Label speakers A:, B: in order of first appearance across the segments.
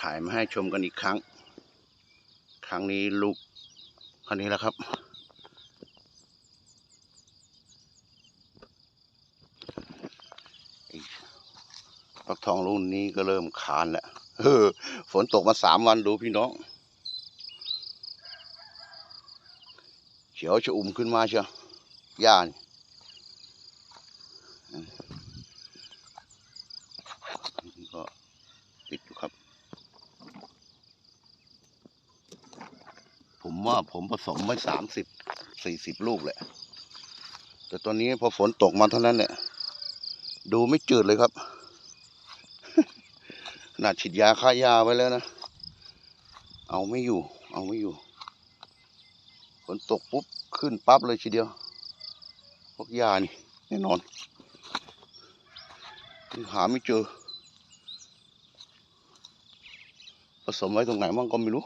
A: ถ่ายมาให้ชมกันอีกครั้ง ครั้งนี้ลูกคันนี้แหละครับฟักทองรุ่นนี้ก็เริ่มคานแล้วเออฝนตกมาสามวันดูพี่น้อง เขียวชะอุ่มขึ้นมาเชียวหญ้านก็ติดอยู่ครับ ผม ว่าผมผสมไว้สามสิบสี่สิบลูกแหละ แต่ตอนนี้พอฝนตกมาเท่านั้นเนี่ย ดูไม่จืดเลยครับขนาดฉีดยาฆ่าหญ้าไว้แล้วนะ เอาไม่อยู่ เอาไม่อยู่ ฝนตกปุ๊บ ขึ้นปั๊บเลยทีเดียว พวกหญ้านี่แน่นอนหาไม่เจอ ผสมไว้ตรงไหนมั่งก็ไม่รู้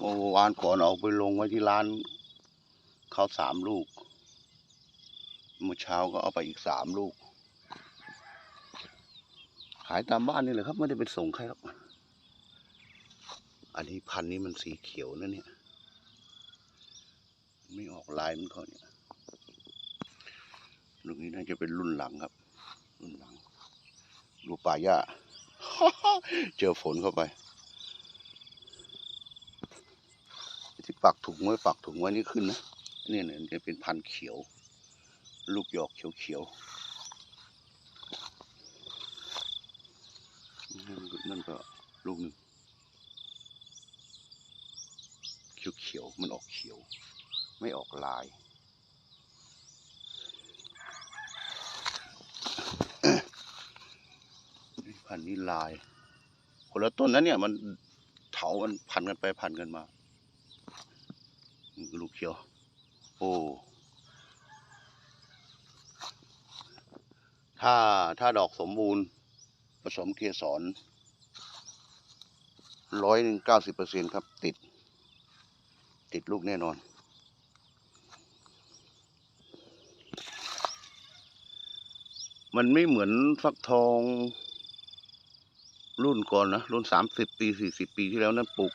A: เมื่อวานก่อนเอาไปลงไว้ที่ร้านเขาสามลูก เมื่อเช้าก็เอาไปอีกสามลูก ขายตามบ้านนี่แหละครับ ไม่ได้ไปส่งใครหรอกอันนี้พันนี้มันสีเขียวนะเนี่ย ไม่ออกลายมันเขาเนี่ยลูกนี้น่าจะเป็นรุ่นหลังครับ รุ่นหลังดูป่าหญ้า เจอฝนเข้าไป ที่ปักถุงไว้ปักถุงไว้นี่ขึ้นนะนี่เนี่ยจะเป็นพันธุ์เขียว ลูกหยอกเขียวเขียวนั่นก็ลูกหนึ่งเขียวเขียวมันออกเขียว ไม่ออกลายพันนี้ลาย คนละต้นนั้นเนี่ยมันเถามันพันกันไปพันกันมา ลูกเขียว โอ้ถ้าถ้าดอกสมบูรณ์ ผสมเกสรร้อยหนึ่งเก้าสิบเปอร์เซ็นครับ ติด ติดลูกแน่นอน มันไม่เหมือนฟักทองรุ่นก่อนนะ รุ่นสามสิบปีสี่สิบปีที่แล้วนั้นปลูก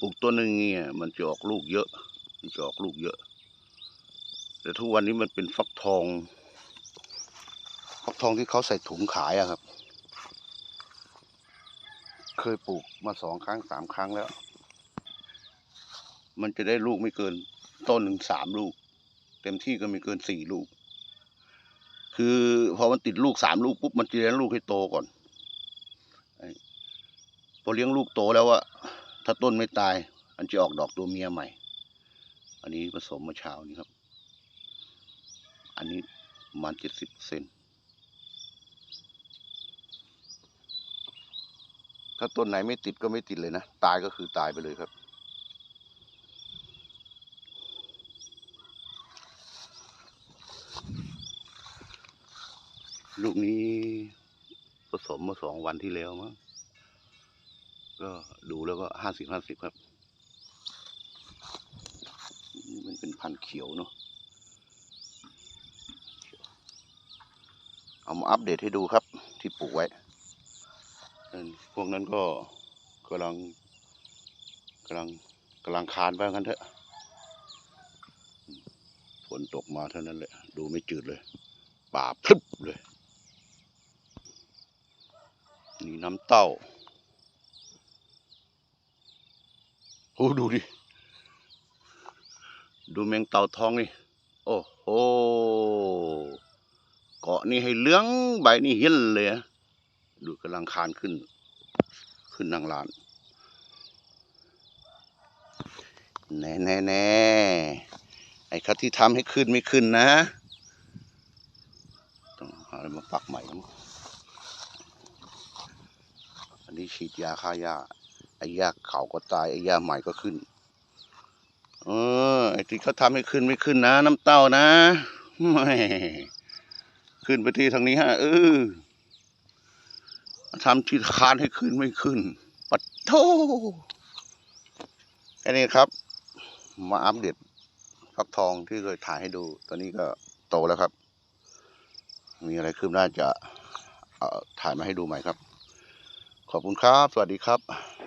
A: ปลูกต้นหนึ่งเนี่ยมันจะออกลูกเยอะ มันจะออกลูกเยอะ แต่ทุกวันนี้มันเป็นฟักทอง ฟักทองที่เขาใส่ถุงขายอะครับ เคยปลูกมาสองครั้งสามครั้งแล้ว มันจะได้ลูกไม่เกินต้นหนึ่งสามลูก เต็มที่ก็ไม่เกินสี่ลูก คือพอมันติดลูกสามลูกปุ๊บมันจะเลี้ยงลูกให้โตก่อนพอเลี้ยงลูกโตแล้วอะ ถ้าต้นไม่ตาย มันจะออกดอกตัวเมียใหม่ อันนี้ผสมมาเช้านี้ครับ อันนี้ประมาณเจ็ดสิบเซนถ้าต้นไหนไม่ติดก็ไม่ติดเลยนะ ตายก็คือตายไปเลยครับลูกนี้ผสมมาสองวันที่แล้วมั้ง ก็ดูแล้วก็ห้าสิบห้าสิบครับ นี่มันเป็นพันธุ์เขียวเนาะเอามาอัปเดตให้ดูครับที่ปลูกไว้ พวกนั้นก็กำลังกำลังกำลังคานไปกันเถอะ ฝนตกมาเท่านั้นแหละ ดูไม่จืดเลย ป่าพลึบเลย นี่น้ำเต้า โอ้ดูดิ ดูแมงเต่าทองนี่ โอ้โห เกาะนี่ให้เหลื้องใบนี่เห็นเลยอะดูกำลังคานขึ้น ขึ้นนางลาน แน่แน่แน่ไอ้เขาที่ทำให้ขึ้นไม่ขึ้นนะ ต้องหาอะไรมาปักใหม่อันนี้ฉีดยาฆ่าหญ้า ไอ้หญ้าเขาก็ตายไอ้หญ้าใหม่ก็ขึ้น เออไอ้ที่เขาทำให้ขึ้นไม่ขึ้นนะ น้ำเต้านะแหม่ขึ้นไปที่ทางนี้ฮะเออทำที่คานให้ขึ้นไม่ขึ้นปัดโทแค่นี้ครับ มาอัปเดตฟักทองที่เคยถ่ายให้ดู ตอนนี้ก็โตแล้วครับ มีอะไรคืบหน้าจะถ่ายมาให้ดูใหม่ครับ ขอบคุณครับ สวัสดีครับ